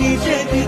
你决定